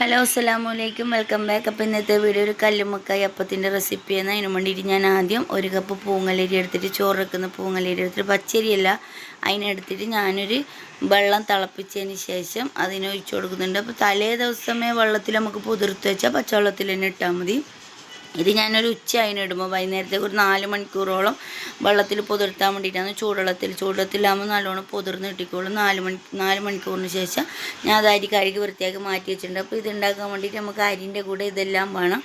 Hello അസ്സാം വലൈക്കും welcome back. അപ്പോൾ ഇന്നത്തെ വീഡിയോ ഒരു കല്ലുമ്മക്കായി അപ്പത്തിന്റെ റെസിപ്പിയാണ് അതിന് വേണ്ടിയിട്ട് ഞാൻ ആദ്യം ഒരു കപ്പ് പൂങ്ങലരി എടുത്തിട്ട് ചോറ് വെക്കുന്ന പൂങ്ങലരി എടുത്തിട്ട് പച്ചരിയല്ല അതിനെടുത്തിട്ട് ഞാനൊരു വെള്ളം തിളപ്പിച്ചതിന് ശേഷം അതിനൊഴിച്ചു കൊടുക്കുന്നുണ്ട്. അപ്പോൾ തലേ ദിവസമേ വെള്ളത്തിൽ നമുക്ക് പുതിർത്ത് വെച്ചാൽ പച്ചവെള്ളത്തിൽ തന്നെ ഇട്ടാൽ മതി. ഇത് ഞാനൊരു ഉച്ച അതിനിടുമ്പോൾ വൈകുന്നേരത്തേക്ക് ഒരു നാല് മണിക്കൂറോളം വെള്ളത്തിൽ പൊതിർത്താൻ വേണ്ടിയിട്ടാണ് ചൂടുവെള്ളത്തിൽ. ചൂടുവെള്ളത്തിലാകുമ്പോൾ നല്ലോണം പൊതിർന്ന് കിട്ടിക്കോളും. നാല് മണി നാല് മണിക്കൂറിന് ശേഷം ഞാൻ അത് അരി കഴുകി വൃത്തിയാക്കി മാറ്റി വെച്ചിട്ടുണ്ട്. അപ്പോൾ ഇതുണ്ടാക്കാൻ വേണ്ടിയിട്ട് നമുക്ക് അരിന്റെ കൂടെ ഇതെല്ലാം വേണം.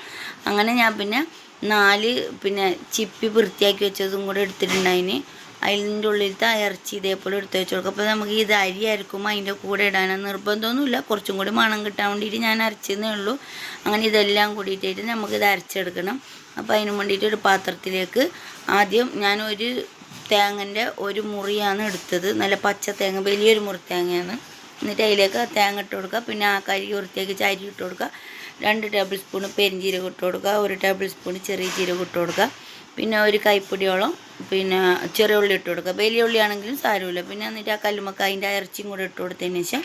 അങ്ങനെ ഞാൻ പിന്നെ നാല് പിന്നെ ചിപ്പി വൃത്തിയാക്കി വെച്ചതും കൂടെ എടുത്തിട്ടുണ്ടായിന്. അതിന്റെ ഉള്ളിലത്തെ ഇറച്ചി ഇതേപോലെ എടുത്ത് വെച്ച് കൊടുക്കും അപ്പോൾ നമുക്ക് ഇത് അരി അരക്കുമ്പോൾ അതിന്റെ കൂടെ ഇടാനും നിർബന്ധമൊന്നുമില്ല. കുറച്ചും കൂടി മണം കിട്ടാൻ വേണ്ടിയിട്ട് ഞാൻ അരച്ചെന്നേ ഉള്ളൂ. അങ്ങനെ ഇതെല്ലാം കൂടിയിട്ടായിട്ട് നമുക്കിത് അരച്ചെടുക്കണം. അപ്പോൾ അതിന് വേണ്ടിയിട്ട് ഒരു പാത്രത്തിലേക്ക് ആദ്യം ഞാൻ ഒരു തേങ്ങന്റെ ഒരു മുറിയാണ് എടുത്തത്. നല്ല പച്ച തേങ്ങ വലിയൊരു മുറി തേങ്ങയാണ്. എന്നിട്ട് അതിലേക്ക് തേങ്ങ ഇട്ട് കൊടുക്കുക. പിന്നെ ആ കരി വൃത്തിയാക്കി ചരി ഇട്ട് കൊടുക്കുക. രണ്ട് ടേബിൾ സ്പൂൺ പെരിഞ്ചീരക ഇട്ട് കൊടുക്കുക. ഒരു ടേബിൾ സ്പൂൺ ചെറിയ ജീരകം ഇട്ട് കൊടുക്കുക. പിന്നെ ഒരു കൈപ്പൊടിയോളം പിന്നെ ചെറിയ ഉള്ളി ഇട്ട് കൊടുക്കുക. വലിയ ഉള്ളി ആണെങ്കിലും സാരമില്ല. പിന്നെ എന്നിട്ട് ആ കല്ലുമക്കായിന്റെ ഇറച്ചിയും കൂടെ ഇട്ട് കൊടുത്തതിന് ശേഷം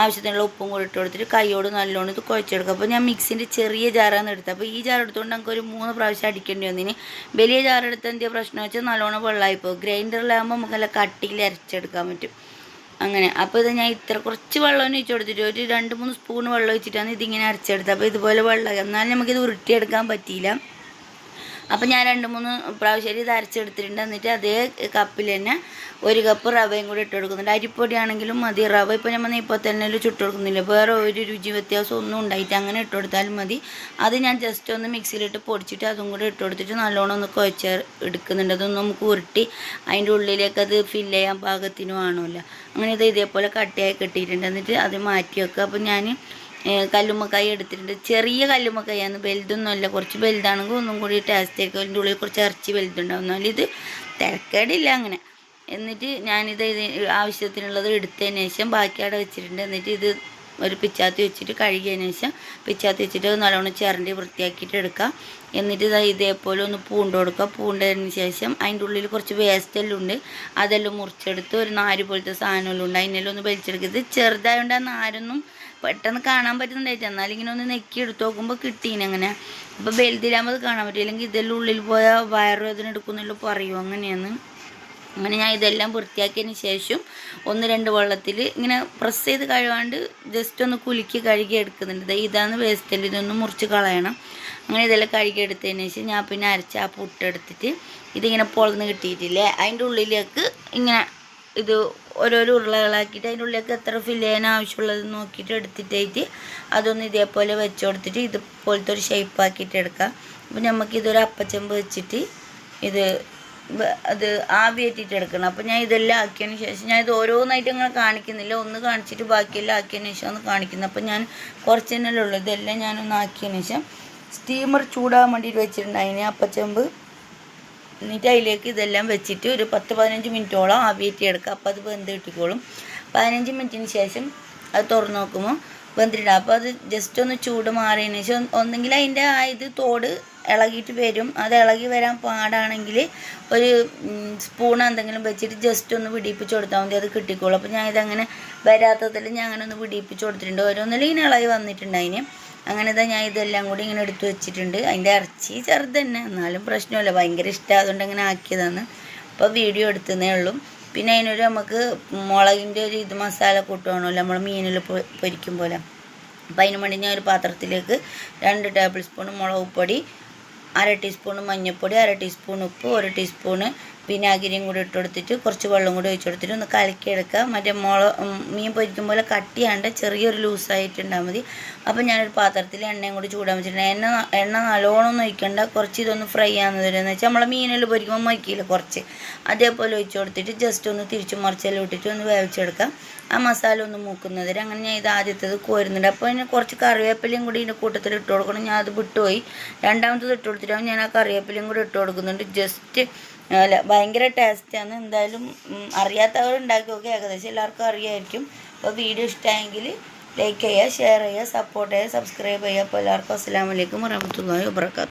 ആവശ്യത്തിനുള്ള ഉപ്പും കൂടെ ഇട്ട് കൊടുത്തിട്ട് കൈയോട് നല്ലോണം ഇത് കുഴച്ചെടുക്കുക. അപ്പോൾ ഞാൻ മിക്സിന്റെ ചെറിയ ജാറാണ് എടുത്തത്. അപ്പോൾ ഈ ജാർ എടുത്തുകൊണ്ട് നമുക്ക് ഒരു മൂന്ന് പ്രാവശ്യം അടിക്കേണ്ടി വന്നിന്. വലിയ ജാർ എടുത്ത പ്രശ്നം? വെച്ചാൽ നല്ലോണം വെള്ളമായിപ്പോൾ ഗ്രൈൻഡറിലാകുമ്പോൾ നമുക്ക് നല്ല കട്ടിയിൽ അരച്ചെടുക്കാൻ പറ്റും. അങ്ങനെ. അപ്പോൾ ഇത് ഞാൻ ഇത്ര കുറച്ച് വെള്ളം ഒഴിച്ച് കൊടുത്തിട്ട് ഒരു രണ്ട് മൂന്ന് സ്പൂൺ വെള്ളം ഒഴിച്ചിട്ടാണ് ഇതിങ്ങനെ അരച്ചെടുത്തത്. അപ്പോൾ ഇതുപോലെ വെള്ളം. എന്നാലും നമുക്കിത് ഉരുട്ടിയെടുക്കാൻ പറ്റിയില്ല. അപ്പം ഞാൻ രണ്ട് മൂന്ന് പ്രാവശ്യം ഇത് അരച്ചെടുത്തിട്ടുണ്ട്. എന്നിട്ട് അതേ കപ്പിൽ തന്നെ ഒരു കപ്പ് റവയും കൂടി ഇട്ട് കൊടുക്കുന്നുണ്ട്. അരിപ്പൊടിയാണെങ്കിലും മതി. റവ ഇപ്പോൾ നമ്മൾ തന്നെ ചുട്ട് കൊടുക്കുന്നില്ല. വേറെ ഒരു രുചി വ്യത്യാസം ഒന്നും ഉണ്ടായിട്ട് അങ്ങനെ ഇട്ട് കൊടുത്താലും മതി. അത് ഞാൻ ജസ്റ്റ് ഒന്ന് മിക്സിയിലിട്ട് പൊടിച്ചിട്ട് അതും കൂടി ഇട്ട് കൊടുത്തിട്ട് നല്ലോണം ഒന്ന് കുഴച്ച എടുക്കുന്നുണ്ട്. അതൊന്നും നമുക്ക് ഉരുട്ടി അതിന്റെ ഉള്ളിലേക്ക് അത് ഫില്ല് ചെയ്യാൻ പാകത്തിനും ആണല്ലോ. അങ്ങനെ ഇത് ഇതേപോലെ കട്ടിയായി കെട്ടിയിട്ടുണ്ട്. എന്നിട്ട് അത് മാറ്റി വെക്കുക അപ്പോൾ ഞാൻ കല്ലുമ്മക്കായി എടുത്തിട്ടുണ്ട്. ചെറിയ കല്ലുമ്മക്കായാണ്. വലുതൊന്നുമല്ല കുറച്ച് വലുതാണെങ്കിൽ ഒന്നും കൂടി ടേസ്റ്റ് ആയിരിക്കും അതിന്റെ ഉള്ളിൽ കുറച്ച് ഇറച്ചി വലുതുണ്ടാവും. എന്നാലും ഇത് തിരക്കേടില്ല അങ്ങനെ. എന്നിട്ട് ഞാനിത് ആവശ്യത്തിനുള്ളത് എടുത്തതിന് ശേഷം ബാക്കി അവിടെ വെച്ചിട്ടുണ്ട്. എന്നിട്ട് ഇത് ഒരു പിച്ചാത്തി വെച്ചിട്ട് കഴുകിയതിന് ശേഷം പിച്ചാത്തി വെച്ചിട്ട് നല്ലോണം ചിരണ്ടി വൃത്തിയാക്കിയിട്ട് എടുക്കുക. എന്നിട്ട് ഇതാ ഇതേപോലെ ഒന്ന് പൂണ്ട് കൊടുക്കുക. പൂണ്ടതിന് ശേഷം അതിന്റെ ഉള്ളിൽ കുറച്ച് വേസ്റ്റ് എല്ലാം ഉണ്ട്. അതെല്ലാം മുറിച്ചെടുത്ത് ഒരു നാര് പോലത്തെ സാധനമെല്ലാം ഉണ്ട്. അതിനെല്ലാം ഒന്ന് വലിച്ചെടുക്കുക. ഇത് ചെറുതായതുകൊണ്ട് ആ നാരൊന്നും പെട്ടെന്ന് കാണാൻ പറ്റുന്നുണ്ടായിട്ട് എന്നാലും ഇങ്ങനെ ഒന്ന് നെക്കി എടുത്ത് നോക്കുമ്പോൾ കിട്ടീനെ അങ്ങനെ. അപ്പോൾ വലുതിലാകുമ്പോൾ അത് കാണാൻ പറ്റും. അല്ലെങ്കിൽ ഇതെല്ലാം ഉള്ളിൽ പോയാൽ വയറുവേദന എടുക്കുന്നില്ല പറയുമോ അങ്ങനെയാണ്. അങ്ങനെ ഞാൻ ഇതെല്ലാം വൃത്തിയാക്കിയതിന് ശേഷം ഒന്ന് രണ്ട് വെള്ളത്തിൽ ഇങ്ങനെ പ്രസ് ചെയ്ത് കഴുകാണ്ട് ജസ്റ്റ് ഒന്ന് കുലുക്കി കഴുകി എടുക്കുന്നുണ്ട്. ഇതാണ് വേസ്റ്റ് ഇതൊന്ന് മുറിച്ച് കളയണം. അങ്ങനെ ഇതെല്ലാം കഴുകി എടുത്തതിന് ശേഷം ഞാൻ പിന്നെ അരച്ച് ആ പുട്ടെടുത്തിട്ട് ഇതിങ്ങനെ പൊളന്ന് കിട്ടിയിട്ടില്ലേ? അതിന്റെ ഉള്ളിലേക്ക് ഇങ്ങനെ ഇത് ഓരോരോ ഉരുളകളാക്കിയിട്ട് അതിന്റെ ഉള്ളിലേക്ക് എത്ര ഫില്ല് ചെയ്യാൻ ആവശ്യമുള്ളത് നോക്കിയിട്ട് എടുത്തിട്ടായിട്ട് അതൊന്ന് ഇതേപോലെ വെച്ച് കൊടുത്തിട്ട് ഇതുപോലത്തെ ഒരു ഷേപ്പ് ആക്കിയിട്ട് എടുക്കാം. അപ്പോൾ നമുക്കിതൊരു അപ്പച്ചമ്പ് വെച്ചിട്ട് ഇത് അത് ആവി ഏറ്റിട്ട് എടുക്കണം. അപ്പോൾ ഞാൻ ഇതെല്ലാം ആക്കിയതിന് ശേഷം ഞാൻ ഇത് ഓരോന്നായിട്ട് ഇങ്ങനെ കാണിക്കുന്നില്ല. ഒന്ന് കാണിച്ചിട്ട് ബാക്കിയെല്ലാം ആക്കിയതിന് ശേഷം ഒന്ന് കാണിക്കുന്നു. അപ്പോൾ ഞാൻ കുറച്ച് തന്നെയല്ലേ ഉള്ളൂ. ഇതെല്ലാം ഞാനൊന്ന് ആക്കിയതിന് ശേഷം സ്റ്റീമർ ചൂടാകാൻ വേണ്ടിയിട്ട് വെച്ചിട്ടുണ്ട് അതിന് അപ്പച്ചമ്പ്. എന്നിട്ട് അതിലേക്ക് ഇതെല്ലാം വെച്ചിട്ട് ഒരു പത്ത് പതിനഞ്ച് മിനിറ്റോളം ആവിയേറ്റി എടുക്കുക അപ്പോൾ അത് വെന്ത് കിട്ടിക്കോളും. പതിനഞ്ച് മിനിറ്റിന് ശേഷം അത് തുറന്നു നോക്കുമ്പോൾ വെന്തിടുക അപ്പോൾ അത് ജസ്റ്റ് ഒന്ന് ചൂട് മാറിയതിന് ശേഷം ഒന്നെങ്കിൽ അതിന്റെ ആ ഇത് തോട് ഇളകിയിട്ട് വരും. അത് ഇളകി വരാൻ പാടാണെങ്കിൽ ഒരു സ്പൂൺ എന്തെങ്കിലും വെച്ചിട്ട് ജസ്റ്റ് ഒന്ന് പിടിപ്പിച്ച് കൊടുത്താൽ മതി. അത് കിട്ടിക്കോളും. അപ്പോൾ ഞാൻ ഇതങ്ങനെ വരാത്തതിൽ ഞാൻ അങ്ങനെ ഒന്ന് പിടിപ്പിച്ച് കൊടുത്തിട്ടുണ്ട്. ഓരോന്നിലും ഇങ്ങനെ ഇളകി വന്നിട്ടുണ്ട് അതിന്. അങ്ങനെ തന്നെ ഞാൻ ഇതെല്ലാം കൂടി ഇങ്ങനെ എടുത്തു വെച്ചിട്ടുണ്ട്. അതിന്റെ ഇറച്ചി ചെറുത് തന്നെ. എന്നാലും പ്രശ്നമില്ല. ഭയങ്കര ഇഷ്ടം അതുകൊണ്ട് അങ്ങനെ ആക്കിയതാണ്. അപ്പോൾ വീഡിയോ എടുത്തതേ ഉള്ളൂ. പിന്നെ അതിനൊരു നമുക്ക് മുളകിന്റെ ഒരു ഇത് മസാല കൂട്ടുവാണല്ലോ നമ്മൾ മീനിൽ പൊരിക്കും പോലെ. അപ്പോൾ അതിന് വേണ്ടി ഞാൻ ഒരു പാത്രത്തിലേക്ക് രണ്ട് ടേബിൾ സ്പൂൺ മുളക് പൊടി അര ടീസ്പൂൺ മഞ്ഞൾപ്പൊടി അര ടീസ്പൂൺ ഉപ്പ് ഒരു ടീസ്പൂണ് വിനാഗിരിയും കൂടി ഇട്ട് കൊടുത്തിട്ട് കുറച്ച് വെള്ളം കൂടി ഒഴിച്ച് കൊടുത്തിട്ട് ഒന്ന് കലക്കിയെടുക്കുക. മറ്റേ മുള മീൻ പൊരിക്കും പോലെ കട്ടിയാണ്ട് ചെറിയൊരു ലൂസായിട്ടുണ്ടാൽ മതി. അപ്പോൾ ഞാനൊരു പാത്രത്തിൽ എണ്ണയും കൂടി ചൂടാൻ വെച്ചിട്ടുണ്ട്. എണ്ണ എണ്ണ നല്ലോണം ഒഴിക്കണ്ട. കുറച്ച് ഇതൊന്ന് ഫ്രൈ ആകുന്നത് എന്ന് വെച്ചാൽ നമ്മളെ മീനിൽ പൊരിക്കുമ്പോൾ മൊയ്ക്കില്ല കുറച്ച്. അതേപോലെ ഒഴിച്ച് കൊടുത്തിട്ട് ജസ്റ്റ് ഒന്ന് തിരിച്ചു മറിച്ചെല്ലാം ഇട്ടിട്ട് ഒന്ന് വേവിച്ചെടുക്കാം. ആ മസാല ഒന്ന് മൂക്കുന്നത് അങ്ങനെ ഞാൻ ഇത് ആദ്യത്തേത് കോരുന്നുണ്ട്. അപ്പോൾ അതിന് കുറച്ച് കറിവേപ്പിലയും കൂടി ഇതിന്റെ കൂട്ടത്തിൽ ഇട്ട് കൊടുക്കണം. ഞാൻ അത് വിട്ടുപോയി. രണ്ടാമത്തത് ഇട്ട് കൊടുത്തിട്ടാകുമ്പോൾ ഞാൻ ആ കറിവേപ്പിലയും കൂടി ഇട്ട് കൊടുക്കുന്നുണ്ട്. ജസ്റ്റ് അല്ല ഭയങ്കര ടേസ്റ്റാണ് എന്തായാലും അറിയാത്തവർ ഉണ്ടാക്കി നോക്കി. ഏകദേശം എല്ലാവർക്കും അറിയായിരിക്കും. അപ്പോൾ വീഡിയോ ഇഷ്ടമായെങ്കിൽ ലൈക്ക് ചെയ്യുക ഷെയർ ചെയ്യുക സപ്പോർട്ട് ചെയ്യുക സബ്സ്ക്രൈബ് ചെയ്യുക. അപ്പോൾ എല്ലാവർക്കും അസ്സാം വലൈക്കും വറഹമത്തല്ലാഹി വാബർക്കാത്തു